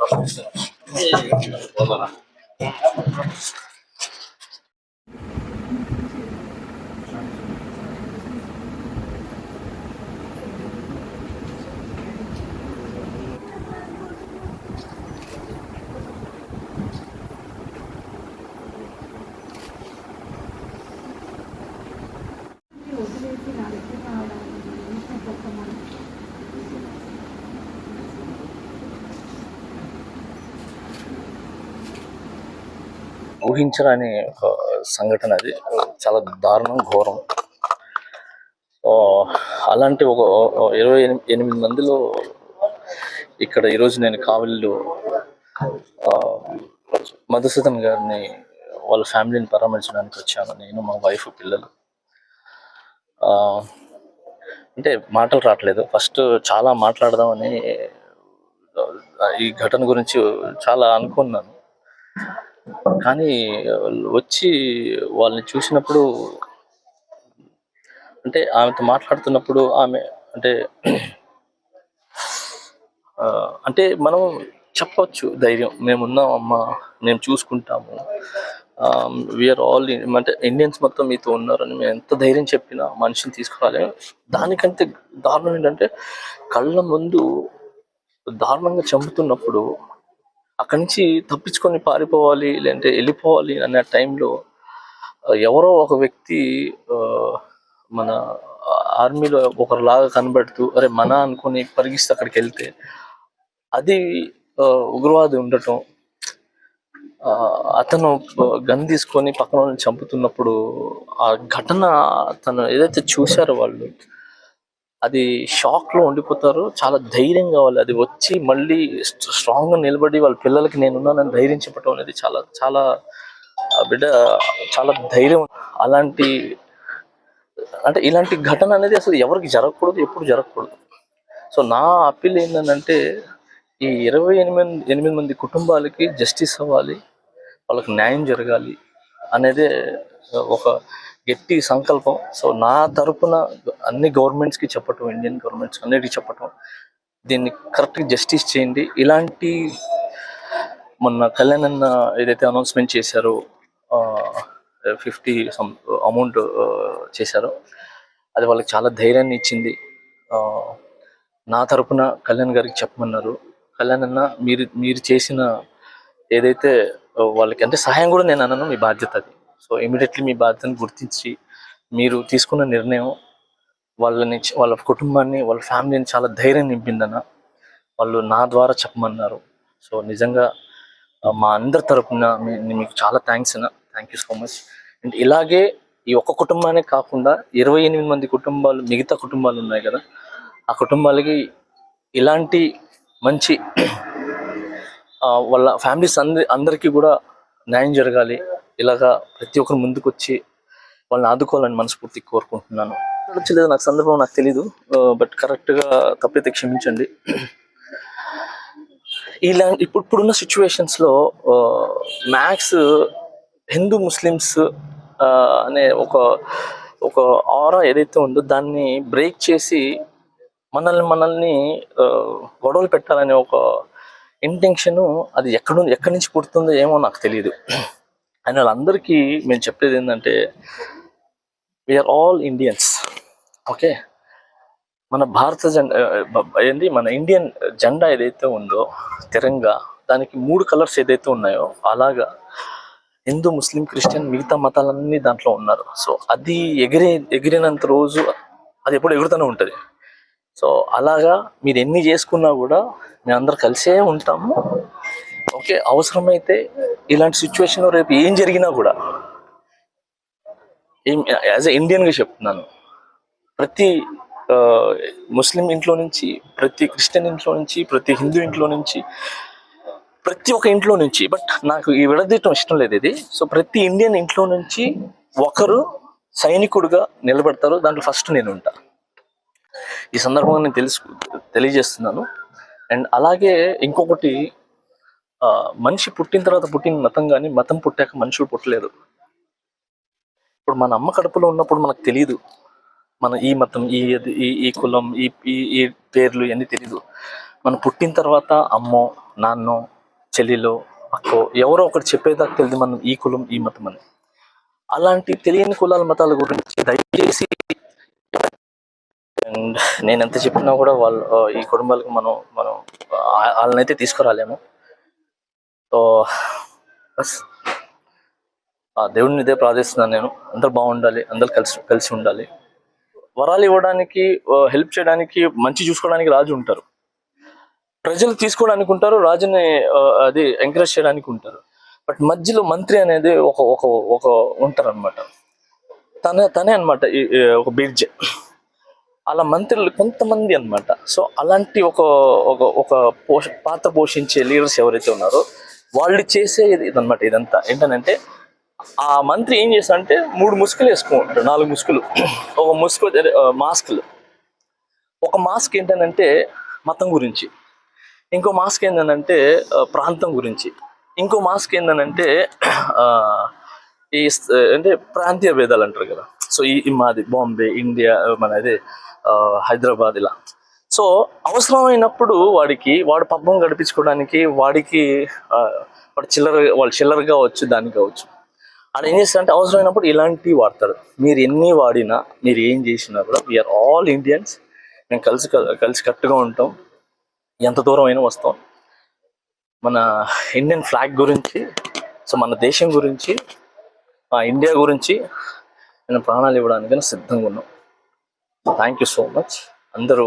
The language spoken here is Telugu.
我这个了 ఊహించరాని ఒక సంఘటన అది. చాలా దారుణం ఘోరం. అలాంటి ఒక ఇరవై ఎనిమిది మందిలో ఇక్కడ ఈరోజు నేను కావలిలో మధుసూదన్ గారిని వాళ్ళ ఫ్యామిలీని పరామర్శించడానికి వచ్చాను. నేను మా వైఫ్ పిల్లలు. అంటే మాటలు రావట్లేదు. ఫస్ట్ చాలా మాట్లాడదామని ఈ ఘటన గురించి చాలా అనుకున్నాను. కానీ వచ్చి వాళ్ళని చూసినప్పుడు అంటే ఆమెతో మాట్లాడుతున్నప్పుడు ఆమె అంటే అంటే మనం చెప్పవచ్చు ధైర్యం. మేము ఉన్నాం అమ్మా మేము చూసుకుంటాము. వీఆర్ ఆల్ అంటే ఇండియన్స్ మొత్తం మీతో ఉన్నారని మేము ఎంత ధైర్యం చెప్పినా మనిషిని తీసుకురాలి దానికంటే దారుణం ఏంటంటే కళ్ళ ముందు దారుణంగా చంపుతున్నప్పుడు అక్కడి నుంచి తప్పించుకొని పారిపోవాలి లేదంటే వెళ్ళిపోవాలి అనే టైంలో ఎవరో ఒక వ్యక్తి మన ఆర్మీలో ఒకరిలాగా కనబడుతూ అరే మన అనుకొని పరిగిస్తే అక్కడికి వెళ్తే అది ఉగ్రవాది ఉండటం అతను గన్ తీసుకొని పక్కన వాళ్ళని చంపుతున్నప్పుడు ఆ ఘటన తను ఏదైతే చూశారో వాళ్ళు అది షాక్లో ఉండిపోతారు. చాలా ధైర్యం కావాలి. అది వచ్చి మళ్ళీ స్ట్రాంగ్గా నిలబడి వాళ్ళ పిల్లలకి నేనున్నానని ధైర్యం చెప్పడం అనేది చాలా చాలా బిడ్డ చాలా ధైర్యం. అలాంటి అంటే ఇలాంటి ఘటన అనేది అసలు ఎవరికి జరగకూడదు ఎప్పుడు జరగకూడదు. సో నా అప్పీల్ ఏంటంటే ఈ ఇరవై ఎనిమిది ఎనిమిది మంది కుటుంబాలకి జస్టిస్ అవ్వాలి. వాళ్ళకి న్యాయం జరగాలి అనేదే ఒక గట్టి సంకల్పం. సో నా తరపున అన్ని గవర్నమెంట్స్కి చెప్పటం ఇండియన్ గవర్నమెంట్స్ అన్నిటికీ చెప్పటం దీన్ని కరెక్ట్గా జస్టిస్ చేయండి. ఇలాంటి మొన్న కళ్యాణ్ అన్న ఏదైతే అనౌన్స్మెంట్ చేశారో ఫిఫ్టీ సమ్ అమౌంట్ చేశారో అది వాళ్ళకి చాలా ధైర్యాన్ని ఇచ్చింది. నా తరపున కళ్యాణ్ గారికి చెప్పమన్నారు. కళ్యాణ్ అన్న మీరు మీరు చేసిన ఏదైతే వాళ్ళకి అంటే సహాయం కూడా నేను అన్నాను మీ బాధ్యత అది. సో ఇమీడియట్లీ మీ బాధ్యతను గుర్తించి మీరు తీసుకున్న నిర్ణయం వాళ్ళని వాళ్ళ కుటుంబాన్ని వాళ్ళ ఫ్యామిలీని చాలా ధైర్యం నింపిందన్న వాళ్ళు నా ద్వారా చెప్పమన్నారు. సో నిజంగా మా అందరి తరపున మీ- మీకు చాలా థ్యాంక్స్ అన్న. Thank you so much and ఇలాగే ఈ ఒక్క కుటుంబానే కాకుండా ఇరవై ఎనిమిది మంది కుటుంబాలు మిగతా కుటుంబాలు ఉన్నాయి కదా ఆ కుటుంబాలకి ఇలాంటి మంచి వాళ్ళ ఫ్యామిలీస్ అందరి అందరికీ కూడా న్యాయం జరగాలి. ఇలాగా ప్రతి ఒక్కరు ముందుకు వచ్చి వాళ్ళని ఆదుకోవాలని మనస్ఫూర్తి కోరుకుంటున్నాను. వచ్చలేదు నాకు సందర్భం నాకు తెలీదు. బట్ కరెక్ట్గా తప్పైతే క్షమించండి. ఇలా ఇప్పుడు ఇప్పుడున్న సిచ్యువేషన్స్లో మ్యాథ్స్ హిందూ ముస్లిమ్స్ అనే ఒక ఒక ఆరా ఏదైతే ఉందో దాన్ని బ్రేక్ చేసి మనల్ని మనల్ని గొడవలు పెట్టాలనే ఒక ఇంటెన్షను అది ఎక్కడ ఎక్కడి నుంచి పుడుతుందో ఏమో నాకు తెలియదు అండ్ వాళ్ళందరికీ మేము చెప్పేది ఏంటంటే వీఆర్ ఆల్ ఇండియన్స్ ఓకే మన భారత జెండా ఏంది? మన ఇండియన్ జెండా ఏదైతే ఉందో తిరంగా దానికి మూడు కలర్స్ ఏదైతే ఉన్నాయో అలాగా హిందూ ముస్లిం క్రిస్టియన్ మిగతా మతాలన్నీ దాంట్లో ఉన్నారు. సో అది ఎగిరే ఎగిరినంత రోజు అది ఎప్పుడు ఎగురుతూనే ఉంటుంది. సో అలాగా మీరు ఎన్ని చేసుకున్నా కూడా మేము అందరు కలిసే ఉంటాము. ఓకే అవసరమైతే ఇలాంటి సిచ్యువేషన్ రేపు ఏం జరిగినా కూడా ఏం యాజ్ ఎ ఇండియన్గా చెప్తున్నాను. ప్రతి ముస్లిం ఇంట్లో నుంచి ప్రతి క్రిస్టియన్ ఇంట్లో నుంచి ప్రతి హిందూ ఇంట్లో నుంచి ప్రతి ఒక్క ఇంట్లో నుంచి బట్ నాకు ఈ విడదీయటం ఇష్టం లేదు ఇది. సో ప్రతి ఇండియన్ ఇంట్లో నుంచి ఒకరు సైనికుడుగా నిలబడతారు. దాంట్లో ఫస్ట్ నేను ఉంటా. ఈ సందర్భంగా నేను తెలుసు తెలియజేస్తున్నాను. అండ్ అలాగే ఇంకొకటి మనిషి పుట్టిన తర్వాత పుట్టిన మతం కానీ మతం పుట్టాక మనుషులు పుట్టలేదు. ఇప్పుడు మన అమ్మ కడుపులో ఉన్నప్పుడు మనకు తెలియదు మన ఈ మతం ఈ ఈ ఈ కులం ఈ ఈ ఈ పేర్లు ఇవన్నీ తెలియదు మనం పుట్టిన తర్వాత అమ్మో నాన్నో చెల్లిలో అక్కో ఎవరో ఒకటి చెప్పేదాకా తెలియదు మనం ఈ కులం ఈ మతం అని. అలాంటి తెలియని కులాల మతాల గురించి దయచేసి అండ్ నేను ఎంత చెప్పినా కూడా వాళ్ళు ఈ కుటుంబాలకు మనం మనం వాళ్ళనైతే తీసుకురాలేము. సో బస్. ఆ దేవుడిని ఇదే ప్రార్థిస్తున్నాను నేను. అందరు బాగుండాలి అందరు కలిసి కలిసి ఉండాలి. వరాలు ఇవ్వడానికి హెల్ప్ చేయడానికి మంచి చూసుకోవడానికి రాజు ఉంటారు. ప్రజలు తీసుకోవడానికి ఉంటారు రాజుని అది ఎంకరేజ్ చేయడానికి ఉంటారు. బట్ మధ్యలో మంత్రి అనేది ఒక ఒక ఒక ఉంటారు అనమాట తనే తనే అనమాట ఒక బిర్జ్. అలా మంత్రులు కొంతమంది అన్నమాట. సో అలాంటి ఒక ఒక ఒక పోష పాత్ర పోషించే లీడర్స్ ఎవరైతే ఉన్నారో వాళ్ళు చేసేది ఇది ఇదంతా. ఏంటనంటే ఆ మంత్రి ఏం చేస్తాడంటే మూడు ముసుగులు వేసుకుంటాడు నాలుగు ముసుగులు. ఒక ముసుగు మాస్కులు. ఒక మాస్క్ ఏంటనంటే మతం గురించి. ఇంకో మాస్క్ ఏంటనంటే ప్రాంతం గురించి. ఇంకో మాస్క్ ఏంటనంటే ఆ, ఈ అంటే ప్రాంతీయ భేదాలు అంటారు కదా. సో ఈ మాది బాంబే ఇండియా మన అదే హైదరాబాద్ ఇలా. సో అవసరమైనప్పుడు వాడికి వాడు పబ్బం గడిపించుకోవడానికి వాడికి వాడు చిల్లర వాళ్ళు చిల్లరగా కావచ్చు దానికి కావచ్చు ఆయన ఏం చేస్తారంటే అవసరమైనప్పుడు ఇలాంటివి వాడతారు మీరు ఎన్ని వాడినా మీరు ఏం చేసినా కూడా వీఆర్ ఆల్ ఇండియన్స్ మేము కలిసి కలిసి కట్టుగా ఉంటాం. ఎంత దూరం అయినా వస్తాం. మన ఇండియన్ ఫ్లాగ్ గురించి సో మన దేశం గురించి ఇండియా గురించి నేను ప్రాణాలు ఇవ్వడానికి సిద్ధంగా ఉన్నాం. థ్యాంక్ యూ సో మచ్ అందరూ